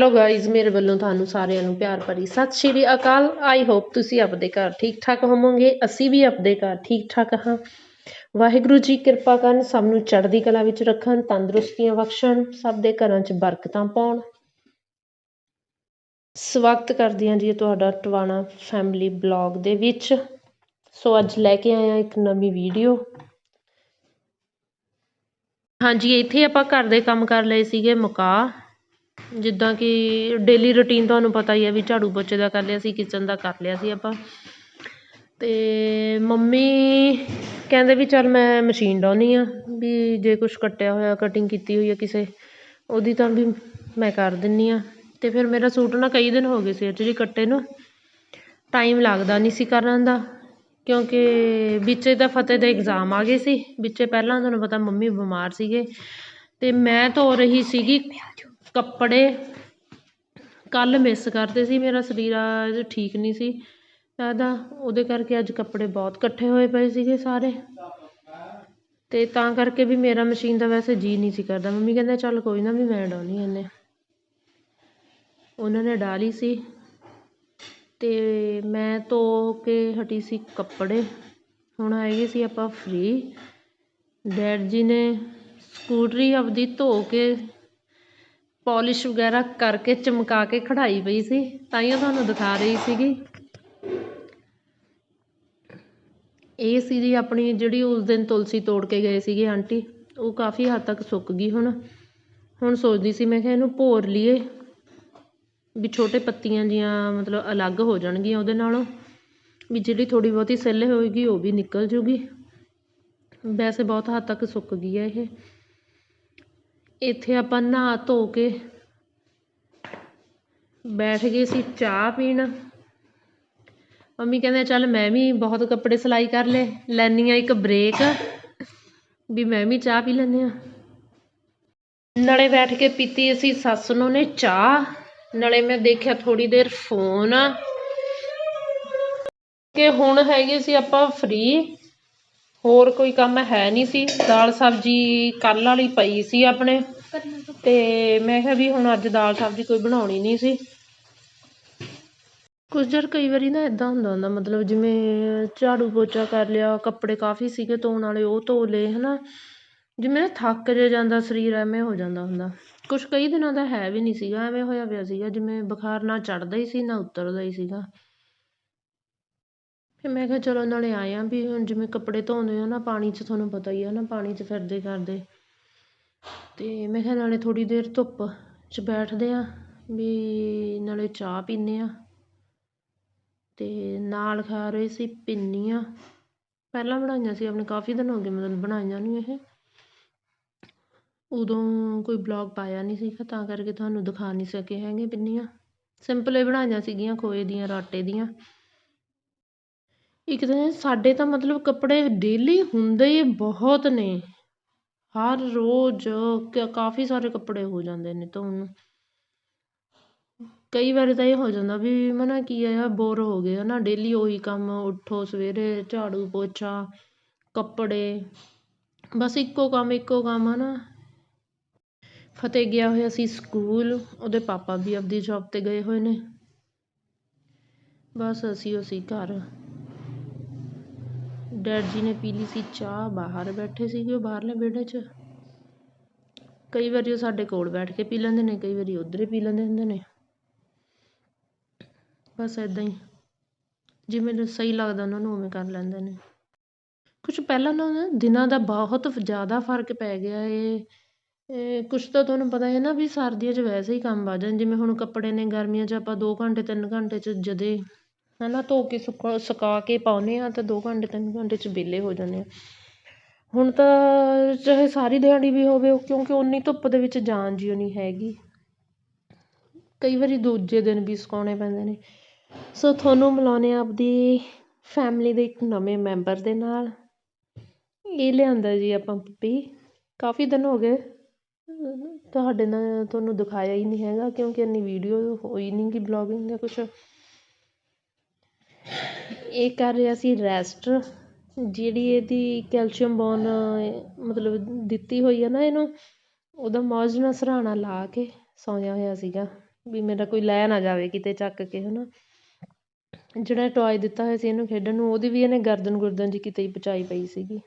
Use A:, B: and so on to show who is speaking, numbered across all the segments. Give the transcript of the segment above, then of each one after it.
A: Hello guys ਮੇਰੇ ਵੱਲੋਂ ਤੁਹਾਨੂੰ ਸਾਰਿਆਂ ਨੂੰ ਪਿਆਰ ਭਰੀ ਸਤਿ ਸ਼੍ਰੀ ਅਕਾਲ। ਆਈ ਹੋਪ ਤੁਸੀਂ ਆਪਦੇ ਘਰ ਠੀਕ ਠਾਕ ਹੋਵੋਗੇ। ਅਸੀਂ ਵੀ ਆਪਦੇ ਘਰ ਠੀਕ ਠਾਕ ਹਾਂ। ਵਾਹਿਗੁਰੂ ਜੀ ਕਿਰਪਾ ਕਰਨ, ਸਭ ਨੂੰ ਚੜ੍ਹਦੀ ਕਲਾ ਵਿੱਚ ਰੱਖਣ, ਤੰਦਰੁਸਤੀਆਂ ਬਖਸ਼ਣ, ਸਭ ਦੇ ਘਰਾਂ 'ਚ ਬਰਕਤਾਂ ਪਾਉਣ। ਸਵਾਗਤ ਕਰਦੀ ਹਾਂ ਜੀ ਤੁਹਾਡਾ ਟਵਾਣਾ ਫੈਮਿਲੀ ਬਲੌਗ ਦੇ ਵਿੱਚ। ਸੋ ਅੱਜ ਲੈ ਕੇ ਆਇਆ ਇੱਕ ਨਵੀਂ ਵੀਡੀਓ ਹਾਂਜੀ, ਇੱਥੇ ਆਪਾਂ ਘਰ ਦੇ ਕੰਮ ਕਰ ਲਏ ਸੀਗੇ ਮੁਕਾ ਜਿੱਦਾਂ ਕਿ ਡੇਲੀ ਰੂਟੀਨ ਤੁਹਾਨੂੰ ਪਤਾ ਹੀ ਹੈ ਵੀ ਝਾੜੂ ਪੋਚੇ ਦਾ ਕਰ ਲਿਆ ਸੀ ਕਿਚਨ ਦਾ ਕਰ ਲਿਆ ਸੀ ਆਪਾਂ। ਅਤੇ ਮੰਮੀ ਕਹਿੰਦੇ ਵੀ ਚੱਲ ਮੈਂ ਮਸ਼ੀਨ ਡਾਉਣੀ ਹਾਂ ਵੀ ਜੇ ਕੁਛ ਕੱਟਿਆ ਹੋਇਆ ਕਟਿੰਗ ਕੀਤੀ ਹੋਈ ਹੈ ਕਿਸੇ, ਉਹਦੀ ਤਾਂ ਵੀ ਮੈਂ ਕਰ ਦਿੰਦੀ ਹਾਂ ਅਤੇ ਫਿਰ ਮੇਰਾ ਸੂਟ ਨਾ ਕਈ ਦਿਨ ਹੋ ਗਏ ਸੀ ਐਕਚੁਅਲੀ ਕੱਟੇ ਨੂੰ ਟਾਈਮ ਲੱਗਦਾ ਨਹੀਂ ਸੀ ਕਰਨ ਦਾ, ਕਿਉਂਕਿ ਵਿੱਚ ਤਾਂ ਫਤਿਹ ਦੇ ਇਗਜ਼ਾਮ ਆ ਗਏ ਸੀ, ਵਿੱਚੇ ਪਹਿਲਾਂ ਤੁਹਾਨੂੰ ਪਤਾ ਮੰਮੀ ਬਿਮਾਰ ਸੀਗੇ। ਅਤੇ ਮੈਂ ਧੋ ਰਹੀ ਸੀਗੀ ਕੱਪੜੇ ਕੱਲ੍ਹ ਮਿਸ ਕਰਦੇ ਸੀ, ਮੇਰਾ ਸਰੀਰ ਅੱਜ ਠੀਕ ਨਹੀਂ ਸੀ। ਜ਼ਿਆਦਾ ਉਹਦੇ ਕਰਕੇ ਅੱਜ ਕੱਪੜੇ ਬਹੁਤ ਇਕੱਠੇ ਹੋਏ ਪਏ ਸੀਗੇ ਸਾਰੇ। ਅਤੇ ਤਾਂ ਕਰਕੇ ਵੀ ਮੇਰਾ ਮਸ਼ੀਨ ਦਾ ਵੈਸੇ ਜੀਅ ਨਹੀਂ ਸੀ ਕਰਦਾ। ਮੰਮੀ ਕਹਿੰਦੇ, ਚੱਲ ਕੋਈ ਨਾ ਵੀ ਮੈਂ ਡਾਉਣੀ ਇਹਨੇ। ਉਹਨਾਂ ਨੇ ਡਾਲੀ ਸੀ। ਅਤੇ ਮੈਂ ਧੋ ਕੇ ਹਟੀ ਸੀ ਕੱਪੜੇ। ਹੁਣ ਆਏਗੇ ਸੀ ਆਪਾਂ ਫ੍ਰੀ ਡੈਡ ਜੀ ਨੇ ਸਕੂਟਰੀ ਆਪਦੀ ਧੋ ਕੇ ਪੋਲਿਸ਼ ਵਗੈਰਾ ਕਰਕੇ ਚਮਕਾ ਕੇ ਖੜਾਈ ਪਈ ਸੀ ਤਾਂ ਹੀ ਤੁਹਾਨੂੰ ਦਿਖਾ ਰਹੀ ਸੀਗੀ। ਇਹ ਸੀ ਜੀ ਆਪਣੀ ਜਿਹੜੀ ਉਸ ਦਿਨ ਤੁਲਸੀ ਤੋੜ ਕੇ ਗਏ ਸੀਗੇ ਆਂਟੀ, ਉਹ ਕਾਫੀ ਹੱਦ ਤੱਕ ਸੁੱਕ ਗਈ ਹੁਣ। ਹੁਣ ਸੋਚਦੀ ਸੀ ਮੈਂ ਕਿਹਾ ਇਹਨੂੰ ਭੋਰ ਲਈਏ, ਵੀ ਛੋਟੇ ਪੱਤੀਆਂ ਜੀਆਂ ਮਤਲਬ ਅਲੱਗ ਹੋ ਜਾਣਗੀਆਂ ਉਹਦੇ ਨਾਲੋਂ, ਵੀ ਜਿਹੜੀ ਥੋੜੀ ਬਹੁਤੀ ਸਿੱਲ ਹੋਏਗੀ ਉਹ ਵੀ ਨਿਕਲ ਜੂਗੀ। ਵੈਸੇ ਬਹੁਤ ਹੱਦ ਤੱਕ ਸੁੱਕ ਗਈ ਹੈ ਇਹ। ਇੱਥੇ ਆਪਾਂ ਨਹਾ ਧੋ ਕੇ ਬੈਠ ਗਏ ਸੀ ਚਾਹ ਪੀਣ। ਮੰਮੀ ਕਹਿੰਦੇ, ਚੱਲ ਮੈਂ ਵੀ ਬਹੁਤ ਕੱਪੜੇ ਸਿਲਾਈ ਕਰ ਲਏ, ਲੈਂਦੀ ਹਾਂ ਇੱਕ ਬ੍ਰੇਕ ਵੀ ਮੈਂ ਵੀ ਚਾਹ ਪੀ ਲੈਂਦੇ ਹਾਂ। ਨਾਲੇ ਬੈਠ ਕੇ ਪੀਤੀ ਅਸੀਂ ਸੱਸ ਨੂੰ ਨੇ ਚਾਹ, ਨਾਲੇ ਮੈਂ ਦੇਖਿਆ ਥੋੜੀ ਦੇਰ ਫੋਨ ਕਿ ਹੁਣ ਹੈਗੇ ਸੀ ਆਪਾਂ ਫ੍ਰੀ ਹੋਰ ਕੋਈ ਕੰਮ ਹੈ ਨਹੀਂ ਸੀ। ਦਾਲ ਸਬਜ਼ੀ ਕੱਲ ਵਾਲੀ ਪਈ ਸੀ ਆਪਣੇ। ਤੇ ਮੈਂ ਕਿਹਾ ਵੀ ਹੁਣ ਅੱਜ ਦਾਲ ਸਬਜ਼ੀ ਕੋਈ ਬਣਾਉਣੀ ਨਹੀਂ ਸੀ। ਕੁਝ ਜਰ ਕਈ ਵਾਰੀ ਨਾ ਇਦਾਂ ਹੁੰਦਾ ਹੁੰਦਾ ਮਤਲਬ ਜਿਵੇਂ ਝਾੜੂ ਪੋਚਾ ਕਰ ਲਿਆ, ਕੱਪੜੇ ਕਾਫੀ ਸੀਗੇ ਧੋਣ ਵਾਲੇ, ਉਹ ਧੋ ਲਏ, ਹਨਾ। ਜਿਵੇਂ ਨਾ ਥੱਕ ਜੇ ਜਾਂਦਾ, ਸਰੀਰ ਐਵੇਂ ਹੋ ਜਾਂਦਾ ਹੁੰਦਾ। ਕੁਛ ਕਈ ਦਿਨਾਂ ਦਾ ਹੈ ਵੀ ਨਹੀਂ ਸੀਗਾ, ਐਵੇਂ ਹੋਇਆ ਪਿਆ ਸੀਗਾ, ਜਿਵੇਂ ਬੁਖਾਰ ਨਾ ਚੜਦਾ ਹੀ ਸੀ, ਨਾ ਉਤਰਦਾ ਹੀ ਸੀਗਾ। ਫਿਰ ਮੈਂ ਕਿਹਾ ਚਲੋ ਨਾਲੇ ਆਏ ਆ ਵੀ ਹੁਣ ਜਿਵੇਂ ਕੱਪੜੇ ਧੋਂਦੇ ਆ ਨਾ, ਪਾਣੀ 'ਚ ਤੁਹਾਨੂੰ ਪਤਾ ਹੀ ਆ ਨਾ, ਪਾਣੀ 'ਚ ਫਿਰਦੇ ਕਰਦੇ ਅਤੇ ਮੈਂ ਕਿਹਾ ਨਾਲੇ ਥੋੜ੍ਹੀ ਦੇਰ ਧੁੱਪ 'ਚ ਬੈਠਦੇ ਹਾਂ ਵੀ ਨਾਲੇ ਚਾਹ ਪੀਂਦੇ ਹਾਂ ਅਤੇ ਨਾਲ ਖਾ ਰਹੇ ਸੀ ਪਿੰਨੀਆਂ। ਪਹਿਲਾਂ ਬਣਾਈਆਂ ਸੀ, ਆਪਣੇ ਕਾਫੀ ਦਿਨ ਹੋ ਗਏ ਮਤਲਬ ਬਣਾਈਆਂ ਨੂੰ ਇਹ। ਉਦੋਂ ਕੋਈ ਬਲੌਗ ਪਾਇਆ ਨਹੀਂ ਸੀ ਤਾਂ ਕਰਕੇ ਤੁਹਾਨੂੰ ਦਿਖਾ ਨਹੀਂ ਸਕੇ ਹੈਗੇ ਪਿੰਨੀਆਂ। ਸਿੰਪਲ ਹੀ ਬਣਾਈਆਂ ਸੀਗੀਆਂ, ਖੋਏ ਦੀਆਂ, ਰਾਟੇ ਦੀਆਂ। ਇੱਕ ਤਾਂ ਸਾਡੇ ਤਾਂ ਮਤਲਬ ਕੱਪੜੇ ਡੇਲੀ ਹੁੰਦੇ ਹੀ ਬਹੁਤ ਨੇ। ਹਰ ਰੋਜ਼ ਕ, ਕਾਫੀ ਸਾਰੇ ਕੱਪੜੇ ਹੋ ਜਾਂਦੇ ਨੇ ਧੋਣ ਨੂੰ। ਕਈ ਵਾਰੀ ਤਾਂ ਇਹ ਹੋ ਜਾਂਦਾ ਵੀ ਮਨਾ ਕੀ ਆ ਬੋਰ ਹੋ ਗਏ ਹਨਾ ਡੇਲੀ ਉਹੀ ਕੰਮ ਉੱਠੋ ਸਵੇਰੇ, ਝਾੜੂ ਪੋਚਾ, ਕੱਪੜੇ। ਬਸ ਇੱਕੋ ਕੰਮ ਇੱਕੋ ਕੰਮ ਹੈ ਨਾ। ਫਤਿਹ ਗਿਆ ਹੋਇਆ ਸੀ ਸਕੂਲ, ਉਹਦੇ ਪਾਪਾ ਵੀ ਆਪਦੀ ਜੌਬ ਤੇ ਗਏ ਹੋਏ ਨੇ। ਬਸ ਅਸੀਂ ਅਸੀਂ ਘਰ ਡੈਡ ਜੀ ਨੇ ਪੀ ਲਈ ਸੀ ਚਾਹ, ਬਾਹਰ ਬੈਠੇ ਸੀਗੇ ਉਹ ਬਾਹਰਲੇ ਵਿਹੜੇ 'ਚ। ਕਈ ਵਾਰੀ ਉਹ ਸਾਡੇ ਕੋਲ ਬੈਠ ਕੇ ਪੀ ਲੈਂਦੇ ਨੇ, ਕਈ ਵਾਰੀ ਉੱਧਰ ਹੀ ਪੀ ਲੈਂਦੇ ਹੁੰਦੇ ਨੇ। ਬਸ ਇਦਾਂ ਹੀ। ਜਿਵੇਂ ਸਹੀ ਲੱਗਦਾ ਉਹਨਾਂ ਨੂੰ, ਉਵੇਂ ਕਰ ਲੈਂਦੇ ਨੇ। ਕੁਝ ਪਹਿਲਾਂ ਨਾ ਦਿਨਾਂ ਦਾ ਬਹੁਤ ਜ਼ਿਆਦਾ ਫ਼ਰਕ ਪੈ ਗਿਆ ਏ। ਕੁਛ ਤਾਂ ਤੁਹਾਨੂੰ ਪਤਾ ਹੈ ਨਾ ਵੀ ਸਰਦੀਆਂ 'ਚ ਵੈਸੇ ਹੀ ਕੰਮ ਵੱਧ ਜਾਂਦੇ ਜਿਵੇਂ ਹੁਣ ਕੱਪੜੇ ਨੇ ਗਰਮੀਆਂ 'ਚ ਆਪਾਂ ਦੋ ਘੰਟੇ, ਤਿੰਨ ਘੰਟੇ 'ਚ ਜਦੇ ਹੈ ਨਾ ਧੋ ਕੇ ਸੁਕਾ ਸੁਕਾ ਕੇ ਪਾਉਂਦੇ ਹਾਂ ਤਾਂ ਦੋ ਘੰਟੇ, ਤਿੰਨ ਘੰਟੇ 'ਚ ਵਿਹਲੇ ਹੋ ਜਾਂਦੇ ਹਾਂ। ਹੁਣ ਤਾਂ ਚਾਹੇ ਸਾਰੀ ਦਿਹਾੜੀ ਵੀ ਹੋਵੇ ਕਿਉਂਕਿ ਉਨੀ ਧੁੱਪ ਦੇ ਵਿੱਚ ਜਾਨ ਜਿਉ ਨਹੀਂ ਹੈਗੀ। ਕਈ ਵਾਰੀ ਦੂਜੇ ਦਿਨ ਵੀ ਸੁਕਾਉਣੇ ਪੈਂਦੇ ਨੇ। ਸੋ ਤੁਹਾਨੂੰ ਮਿਲਾਉਂਦੇ ਹਾਂ ਆਪਦੀ ਫੈਮਿਲੀ ਦੇ ਇੱਕ ਨਵੇਂ ਮੈਂਬਰ ਦੇ ਨਾਲ। ਇਹ ਲਿਆਂਦਾ ਜੀ ਆਪਾਂ ਪੱਪੀ ਕਾਫੀ ਦਿਨ ਹੋ ਗਏ। ਤੁਹਾਡੇ ਨਾਲ ਤੁਹਾਨੂੰ ਦਿਖਾਇਆ ਹੀ ਨਹੀਂ ਹੈਗਾ, ਕਿਉਂਕਿ ਇੰਨੀ ਵੀਡੀਓ ਹੋਈ ਨਹੀਂ ਗੀ ਬਲੋਗਿੰਗ ਦਾ ਕੁਛ। ਇਹ ਕਰ ਰਿਹਾ ਸੀ ਰੈਸਟ ਜਿਹੜੀ ਇਹਦੀ ਕੈਲਸ਼ੀਅਮ ਬੋਨ ਮਤਲਬ ਦਿੱਤੀ ਹੋਈ ਹੈ ਨਾ ਇਹਨੂੰ, ਉਹਦਾ ਮੌਜ ਨਾਲ ਸਰਾਣਾ ਲਾ ਕੇ ਸੌਂਇਆ ਹੋਇਆ ਸੀਗਾ, ਵੀ ਮੇਰਾ ਕੋਈ ਲੈ ਨਾ ਜਾਵੇ ਕਿਤੇ ਚੱਕ ਕੇ ਹੈ ਨਾ ਜਿਹੜਾ ਟੋਏ ਦਿੱਤਾ ਹੋਇਆ ਸੀ ਇਹਨੂੰ ਖੇਡਣ ਨੂੰ, ਉਹਦੀ ਵੀ ਇਹਨੇ ਗਰਦਨ ਗੁਰਦਨ ਜੀ ਕਿਤੇ ਹੀ ਪਚਾਈ ਪਈ ਸੀਗੀ।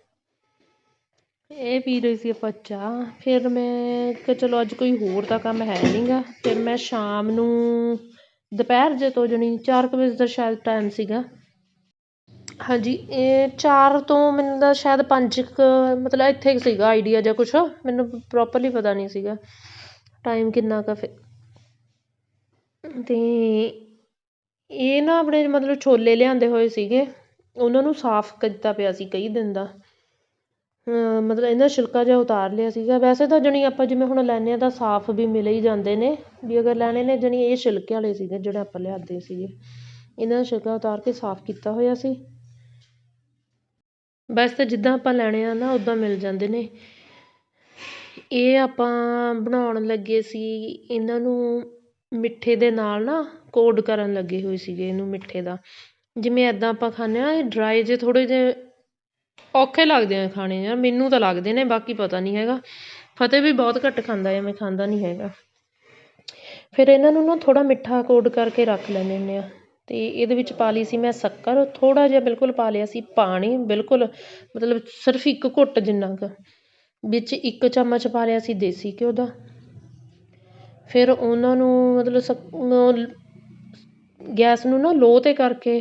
A: ਇਹ ਪੀ ਰਹੀ ਸੀ ਆਪਾਂ ਚਾਹ, ਫਿਰ ਮੈਂ ਕਿਹਾ ਚਲੋ ਅੱਜ ਕੋਈ ਹੋਰ ਤਾਂ ਕੰਮ ਹੈ ਨਹੀਂ ਗਾ, ਫਿਰ ਮੈਂ ਸ਼ਾਮ ਨੂੰ ਦੁਪਹਿਰ ਜੇ ਤੋਂ ਜਣੀ 4 ਕੁ ਵਜੇ ਦਾ ਸ਼ਾਇਦ ਟਾਈਮ ਸੀਗਾ ਹਾਂਜੀ, ਇਹ ਚਾਰ ਤੋਂ ਮੈਨੂੰ ਦਾ ਸ਼ਾਇਦ ਪੰਜ ਕੁ, ਮਤਲਬ ਇੱਥੇ ਕੁ ਸੀਗਾ ਆਈਡੀਆ ਜਾਂ ਕੁਛ, ਮੈਨੂੰ ਪ੍ਰੋਪਰਲੀ ਪਤਾ ਨਹੀਂ ਸੀਗਾ। ਟਾਈਮ ਕਿੰਨਾ ਕੁ ਫਿਰ। ਅਤੇ ਇਹ ਨਾ ਆਪਣੇ ਮਤਲਬ ਛੋਲੇ ਲਿਆਂਦੇ ਹੋਏ ਸੀਗੇ, ਉਹਨਾਂ ਨੂੰ ਸਾਫ਼ ਕੀਤਾ ਪਿਆ ਸੀ ਕਈ ਦਿਨ ਦਾ। ਮਤਲਬ ਇਹਨਾਂ ਛਿਲਕਾ ਜਿਹਾ ਉਤਾਰ ਲਿਆ ਸੀਗਾ। ਵੈਸੇ ਤਾਂ ਜਾਣੀ ਆਪਾਂ ਜਿਵੇਂ ਹੁਣ ਲੈਂਦੇ ਹਾਂ ਤਾਂ ਸਾਫ਼ ਵੀ ਮਿਲ ਹੀ ਜਾਂਦੇ ਨੇ। ਵੀ ਅਗਰ ਲੈਣੇ ਨੇ ਜਾਣੀ ਇਹ ਛਿਲਕੇ ਵਾਲੇ ਸੀਗੇ ਜਿਹੜੇ ਆਪਾਂ ਲਿਆਂਦੇ ਸੀਗੇ। ਇਹਨਾਂ ਦਾ ਛਿਲਕਾ ਉਤਾਰ ਕੇ ਸਾਫ਼ ਕੀਤਾ ਹੋਇਆ ਸੀ। ਵੈਸੇ ਤਾਂ ਜਿੱਦਾਂ ਆਪਾਂ ਲੈਣੇ ਆ ਨਾ ਉੱਦਾਂ ਮਿਲ ਜਾਂਦੇ ਨੇ। ਇਹ ਆਪਾਂ ਬਣਾਉਣ ਲੱਗੇ ਸੀ, ਇਹਨਾਂ ਨੂੰ ਮਿੱਠੇ ਦੇ ਨਾਲ ਨਾ ਕੋਡ ਕਰਨ ਲੱਗੇ ਹੋਏ ਸੀਗੇ ਇਹਨੂੰ ਮਿੱਠੇ ਦਾ। ਜਿਵੇਂ ਇੱਦਾਂ ਆਪਾਂ ਖਾਂਦੇ ਹਾਂ ਇਹ ਡਰਾਏ ਜਿਹੇ ਥੋੜ੍ਹੇ ਜਿਹੇ ਔਖੇ ਲੱਗਦੇ ਆ ਖਾਣੇ ਯਾਰ, ਮੈਨੂੰ ਤਾਂ ਲੱਗਦੇ ਨੇ, ਬਾਕੀ ਪਤਾ ਨਹੀਂ ਹੈਗਾ। ਫਤਿਹ ਵੀ ਬਹੁਤ ਘੱਟ ਖਾਂਦਾ ਹੈ ਮੈਂ ਖਾਂਦਾ ਨਹੀਂ ਹੈਗਾ। ਫਿਰ ਇਹਨਾਂ ਨੂੰ ਨਾ ਥੋੜ੍ਹਾ ਮਿੱਠਾ ਕੋਡ ਕਰਕੇ ਰੱਖ ਲੈਂਦੇ ਹੁੰਦੇ ਹਾਂ ਅਤੇ ਇਹਦੇ ਵਿੱਚ ਪਾ ਲਈ ਸੀ ਮੈਂ ਸ਼ੱਕਰ, ਥੋੜ੍ਹਾ ਜਿਹਾ ਬਿਲਕੁਲ ਪਾ ਲਿਆ ਸੀ ਪਾਣੀ, ਬਿਲਕੁਲ ਮਤਲਬ ਸਿਰਫ ਇੱਕ ਘੁੱਟ ਜਿੰਨਾ ਕੁ, ਵਿੱਚ ਇੱਕ ਚਮਚ ਪਾ ਲਿਆ ਸੀ ਦੇਸੀ ਘਿਓ ਦਾ। ਫਿਰ ਉਹਨਾਂ ਨੂੰ ਮਤਲਬ ਸਕ ਗੈਸ ਨੂੰ ਨਾ ਲੋਅ 'ਤੇ ਕਰਕੇ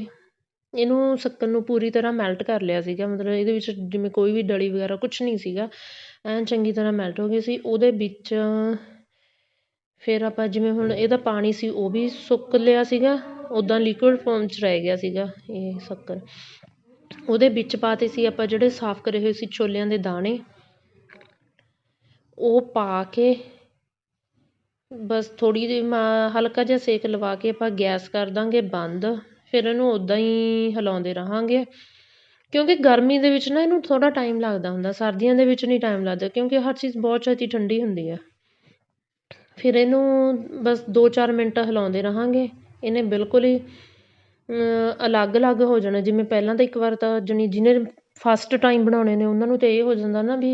A: ਇਹਨੂੰ ਸ਼ੱਕਰ ਨੂੰ ਪੂਰੀ ਤਰ੍ਹਾਂ ਮੈਲਟ ਕਰ ਲਿਆ ਸੀਗਾ। ਮਤਲਬ ਇਹਦੇ ਵਿੱਚ ਜਿਵੇਂ ਕੋਈ ਵੀ ਡਲੀ ਵਗੈਰਾ ਕੁਛ ਨਹੀਂ ਸੀਗਾ ਐਨ ਚੰਗੀ ਤਰ੍ਹਾਂ ਮੈਲਟ ਹੋ ਗਈ ਸੀ। ਉਹਦੇ ਵਿੱਚ ਫਿਰ ਆਪਾਂ ਜਿਵੇਂ ਹੁਣ ਇਹਦਾ ਪਾਣੀ ਸੀ ਉਹ ਵੀ ਸੁੱਕ ਲਿਆ ਸੀਗਾ। ਉੱਦਾਂ ਲਿਕੁਇਡ ਫੋਮ 'ਚ ਰਹਿ ਗਿਆ ਸੀਗਾ ਇਹ ਸ਼ੱਕਰ। ਉਹਦੇ ਵਿੱਚ ਪਾਤੇ ਸੀ ਆਪਾਂ ਜਿਹੜੇ ਸਾਫ਼ ਕਰੇ ਹੋਏ ਸੀ ਛੋਲਿਆਂ ਦੇ ਦਾਣੇ। ਉਹ ਪਾ ਕੇ ਬਸ ਥੋੜ੍ਹੀ ਜਿਹੀ ਮਾ ਹਲਕਾ ਜਿਹਾ ਸੇਕ ਲਵਾ ਕੇ ਆਪਾਂ ਗੈਸ ਕਰ ਦਾਂਗੇ ਬੰਦ। ਫਿਰ ਇਹਨੂੰ ਉੱਦਾਂ ਹੀ ਹਿਲਾਉਂਦੇ ਰਹਾਂਗੇ। ਕਿਉਂਕਿ ਗਰਮੀ ਦੇ ਵਿੱਚ ਨਾ ਇਹਨੂੰ ਥੋੜ੍ਹਾ ਟਾਈਮ ਲੱਗਦਾ ਹੁੰਦਾ, ਸਰਦੀਆਂ ਦੇ ਵਿੱਚ ਨਹੀਂ ਟਾਈਮ ਲੱਗਦਾ, ਕਿਉਂਕਿ ਹਰ ਚੀਜ਼ ਬਹੁਤ ਛੇਤੀ ਠੰਡੀ ਹੁੰਦੀ ਆ। ਫਿਰ ਇਹਨੂੰ ਬਸ 2-4 ਮਿੰਟ ਹਿਲਾਉਂਦੇ ਰਹਾਂਗੇ। ਇਹਨੇ ਬਿਲਕੁਲ ਹੀ ਅਲੱਗ-ਅਲੱਗ ਹੋ ਜਾਣਾ। ਜਿਵੇਂ ਪਹਿਲਾਂ ਤਾਂ ਇੱਕ ਵਾਰ ਤਾਂ ਜਣੀ ਜਿਹਨੇ ਫਸਟ ਟਾਈਮ ਬਣਾਉਣੇ ਨੇ, ਉਹਨਾਂ ਨੂੰ ਤਾਂ ਇਹ ਹੋ ਜਾਂਦਾ ਨਾ ਵੀ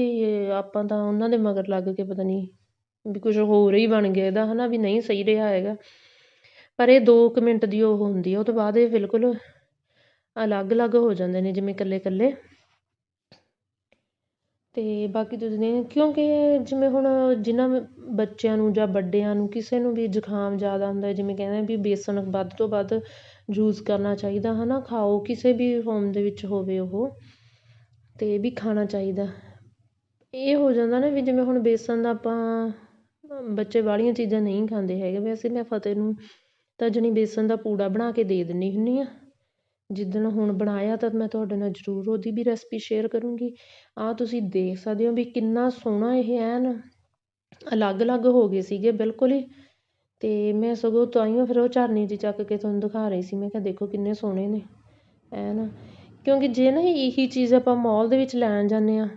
A: ਆਪਾਂ ਤਾਂ ਉਹਨਾਂ ਦੇ ਮਗਰ ਲੱਗ ਕੇ ਪਤਾ ਨਹੀਂ ਵੀ ਕੁਛ ਹੋਰ ਹੀ ਬਣ ਗਿਆ। ਇਹਦਾ ਹੈ ਨਾ ਵੀ ਨਹੀਂ ਸਹੀ ਰਿਹਾ ਹੈਗਾ। ਪਰ ਇਹ ਦੋ ਕੁ ਮਿੰਟ ਦੀ ਉਹ ਹੁੰਦੀ ਆ, ਉਹ ਤੋਂ ਬਾਅਦ ਇਹ ਬਿਲਕੁਲ ਅਲੱਗ-ਅਲੱਗ ਹੋ ਜਾਂਦੇ ਨੇ, ਜਿਵੇਂ ਇਕੱਲੇ-ਇਕੱਲੇ। ਅਤੇ ਬਾਕੀ ਤੁਸੀਂ ਨੇ ਕਿਉਂਕਿ ਜਿਵੇਂ ਹੁਣ ਜਿਨ੍ਹਾਂ ਬੱਚਿਆਂ ਨੂੰ ਜਾਂ ਵੱਡਿਆਂ ਨੂੰ ਕਿਸੇ ਨੂੰ ਵੀ ਜ਼ੁਕਾਮ ਜ਼ਿਆਦਾ ਹੁੰਦਾ, ਜਿਵੇਂ ਕਹਿੰਦੇ ਵੀ ਬੇਸਣ ਵੱਧ ਤੋਂ ਵੱਧ ਯੂਜ਼ ਕਰਨਾ ਚਾਹੀਦਾ ਹੈ ਨਾ ਖਾਓ, ਕਿਸੇ ਵੀ ਫੋਮ ਦੇ ਵਿੱਚ ਹੋਵੇ ਉਹ ਅਤੇ ਵੀ ਖਾਣਾ ਚਾਹੀਦਾ। ਇਹ ਹੋ ਜਾਂਦਾ ਨਾ ਵੀ ਜਿਵੇਂ ਹੁਣ ਬੇਸਣ ਦਾ ਆਪਾਂ, ਬੱਚੇ ਵਾਲੀਆਂ ਚੀਜ਼ਾਂ ਨਹੀਂ ਖਾਂਦੇ ਹੈਗੇ, ਵੈਸੇ ਮੈਂ ਫਤਿਹ ਨੂੰ ਤਾਂ ਜਣੀ ਬੇਸਣ ਦਾ ਪੂੜਾ ਬਣਾ ਕੇ ਦੇ ਦਿੰਦੀ ਹੁੰਦੀ ਹਾਂ। ਜਿੱਦਣ ਹੁਣ ਬਣਾਇਆ ਤਾਂ ਮੈਂ ਤੁਹਾਡੇ ਨਾਲ ਜ਼ਰੂਰ ਉਹਦੀ ਵੀ ਰੈਸਪੀ ਸ਼ੇਅਰ ਕਰੂੰਗੀ। ਆਹ ਤੁਸੀਂ ਦੇਖ ਸਕਦੇ ਹੋ ਵੀ ਕਿੰਨਾ ਸੋਹਣਾ ਇਹ ਐਨ ਅਲੱਗ-ਅਲੱਗ ਹੋ ਗਏ ਸੀਗੇ, ਬਿਲਕੁਲ ਹੀ। ਅਤੇ ਮੈਂ ਸਗੋਂ ਤਾਂਹੀਓ ਫਿਰ ਉਹ ਝਰਨੀ 'ਚ ਚੱਕ ਕੇ ਤੁਹਾਨੂੰ ਦਿਖਾ ਰਹੀ ਸੀ। ਮੈਂ ਕਿਹਾ ਦੇਖੋ ਕਿੰਨੇ ਸੋਹਣੇ ਨੇ ਐਨ। ਕਿਉਂਕਿ ਜੇ ਨਾ ਇਹੀ ਚੀਜ਼ ਆਪਾਂ ਮੋਲ ਦੇ ਵਿੱਚ ਲੈਣ ਜਾਂਦੇ ਹਾਂ,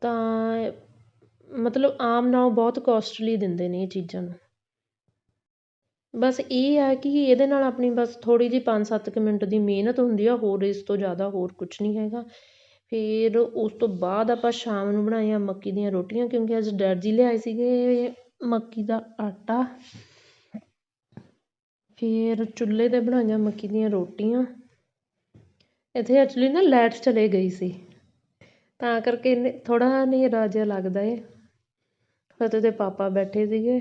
A: ਤਾਂ ਮਤਲਬ ਆਮ ਨਾਲੋਂ ਬਹੁਤ ਕੋਸਟਲੀ ਦਿੰਦੇ ਨੇ ਇਹ ਚੀਜ਼ਾਂ ਨੂੰ। ਬਸ ਇਹ ਆ ਕਿ ਇਹਦੇ ਨਾਲ ਆਪਣੀ ਬਸ ਥੋੜ੍ਹੀ ਜਿਹੀ ਪੰਜ ਸੱਤ ਕੁ ਮਿੰਟ ਦੀ ਮਿਹਨਤ ਹੁੰਦੀ ਆ, ਹੋਰ ਇਸ ਤੋਂ ਜ਼ਿਆਦਾ ਹੋਰ ਕੁਛ ਨਹੀਂ ਹੈਗਾ। ਫਿਰ ਉਸ ਤੋਂ ਬਾਅਦ ਆਪਾਂ ਸ਼ਾਮ ਨੂੰ ਬਣਾਈਆਂ ਮੱਕੀ ਦੀਆਂ ਰੋਟੀਆਂ, ਕਿਉਂਕਿ ਅੱਜ ਡੈਡ ਜੀ ਲਿਆਏ ਸੀਗੇ ਮੱਕੀ ਦਾ ਆਟਾ। ਫਿਰ ਚੁੱਲ੍ਹੇ 'ਤੇ ਬਣਾਈਆਂ ਮੱਕੀ ਦੀਆਂ ਰੋਟੀਆਂ। ਇੱਥੇ ਐਕਚੁਲੀ ਨਾ ਲਾਈਟ ਚਲੇ ਗਈ ਸੀ। ਤਾਂ ਕਰਕੇ ਇਹਨੇ ਥੋੜ੍ਹਾ ਹਨੇਰਾ ਜਿਹਾ ਲੱਗਦਾ ਏ। ਫਤਿਹ ਦੇ ਪਾਪਾ ਬੈਠੇ ਸੀਗੇ।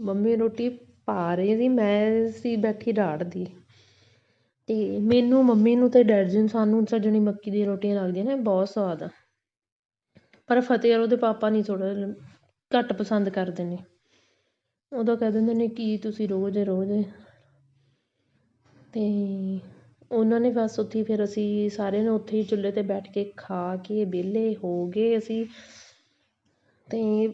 A: ਮੰਮੀ ਰੋਟੀ ਪਾ ਰਹੇ ਸੀ, ਮੈਂ ਸੀ ਬੈਠੀ ਰਾੜਦੀ ਅਤੇ ਮੈਨੂੰ, ਮੰਮੀ ਨੂੰ ਅਤੇ ਡੈਡੀ ਨੂੰ ਸਾਨੂੰ ਤਾਂ ਜਾਣੀ ਮੱਕੀ ਦੀਆਂ ਰੋਟੀਆਂ ਲੱਗਦੀਆਂ ਨੇ, ਬਹੁਤ ਸਵਾਦ ਆ। ਪਰ ਫਤਿਹ ਉਹਦੇ ਪਾਪਾ ਨਹੀਂ ਥੋੜ੍ਹਾ ਘੱਟ ਪਸੰਦ ਕਰਦੇ ਨੇ। ਉਦੋਂ ਕਹਿ ਦਿੰਦੇ ਨੇ ਕੀ ਤੁਸੀਂ ਰੋਜ਼ ਰੋਜ਼ ਅਤੇ ਉਹਨਾਂ ਨੇ ਬਸ ਉੱਥੇ ਫਿਰ ਅਸੀਂ ਸਾਰਿਆਂ ਨੇ ਉੱਥੇ ਹੀ ਚੁੱਲ੍ਹੇ 'ਤੇ ਬੈਠ ਕੇ ਖਾ ਕੇ, ਵਿਹਲੇ ਹੋ ਗਏ ਅਸੀਂ। ਅਤੇ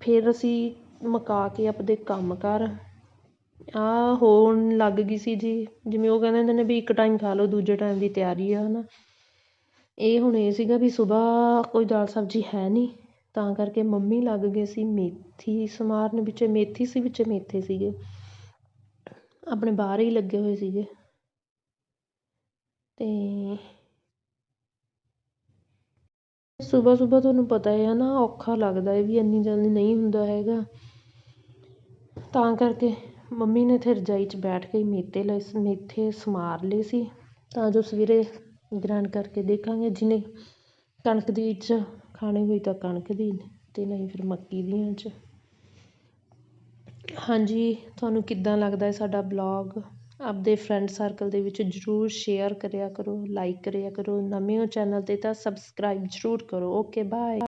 A: ਫਿਰ ਅਸੀਂ ਮੁਕਾ ਕੇ ਆਪਦੇ ਕੰਮ ਕਾਰ। ਆਹ ਹੋਣ ਲੱਗ ਗਈ ਸੀ ਜੀ। ਜਿਵੇਂ ਉਹ ਕਹਿੰਦੇ ਹੁੰਦੇ ਨੇ ਵੀ ਇੱਕ ਟਾਈਮ ਖਾ ਲਓ, ਦੂਜੇ ਟਾਈਮ ਦੀ ਤਿਆਰੀ ਆ ਹੈ ਨਾ ਇਹ ਹੁਣ ਇਹ ਸੀਗਾ ਵੀ ਸੁਬਾਹ ਕੋਈ ਦਾਲ ਸਬਜ਼ੀ ਹੈ ਨਹੀਂ। ਤਾਂ ਕਰਕੇ ਮੰਮੀ ਲੱਗ ਗਏ ਸੀ ਮੇਥੀ ਸਮਾਰਨ ਵਿੱਚ, ਮੇਥੀ ਸੀ ਵਿੱਚ ਮੇਥੇ ਸੀਗੇ। ਆਪਣੇ ਬਾਹਰ ਹੀ ਲੱਗੇ ਹੋਏ ਸੀਗੇ। ਅਤੇ ਸੁਬਾਹ ਸੁਬਾਹ ਤੁਹਾਨੂੰ ਪਤਾ ਹੈ ਨਾ, ਔਖਾ ਲੱਗਦਾ ਹੈ ਵੀ ਇੰਨੀ ਜਲਦੀ ਨਹੀਂ ਹੁੰਦਾ ਹੈਗਾ। ਤਾਂ ਕਰਕੇ ਮੰਮੀ ਨੇ ਇੱਥੇ ਰਜਾਈ 'ਚ ਬੈਠ ਕੇ ਮੇਥੇ ਲਏ ਮੇਥੇ ਸਮਾਰ ਲਏ ਸੀ। ਤਾਂ ਜੋ ਸਵੇਰੇ ਗ੍ਰੈਂਡ ਕਰਕੇ ਦੇਖਾਂਗੇ ਜਿਹਨੇ ਕਣਕ ਦੀ 'ਚ ਖਾਣੀ ਹੋਈ ਤਾਂ ਕਣਕ ਦੀ ਅਤੇ ਨਹੀਂ ਫਿਰ ਮੱਕੀ ਦੀਆਂ 'ਚ। ਹਾਂਜੀ, ਤੁਹਾਨੂੰ ਕਿੱਦਾਂ ਲੱਗਦਾ ਹੈ ਸਾਡਾ ਬਲੌਗ? ਆਪਦੇ ਫਰੈਂਡ ਸਰਕਲ ਦੇ ਵਿੱਚ ਜ਼ਰੂਰ ਸ਼ੇਅਰ ਕਰਿਆ ਕਰੋ ਲਾਈਕ ਕਰਿਆ ਕਰੋ। ਨਵੇਂ ਹੋ ਚੈਨਲ 'ਤੇ ਤਾਂ ਸਬਸਕ੍ਰਾਈਬ ਜ਼ਰੂਰ ਕਰੋ। Okay bye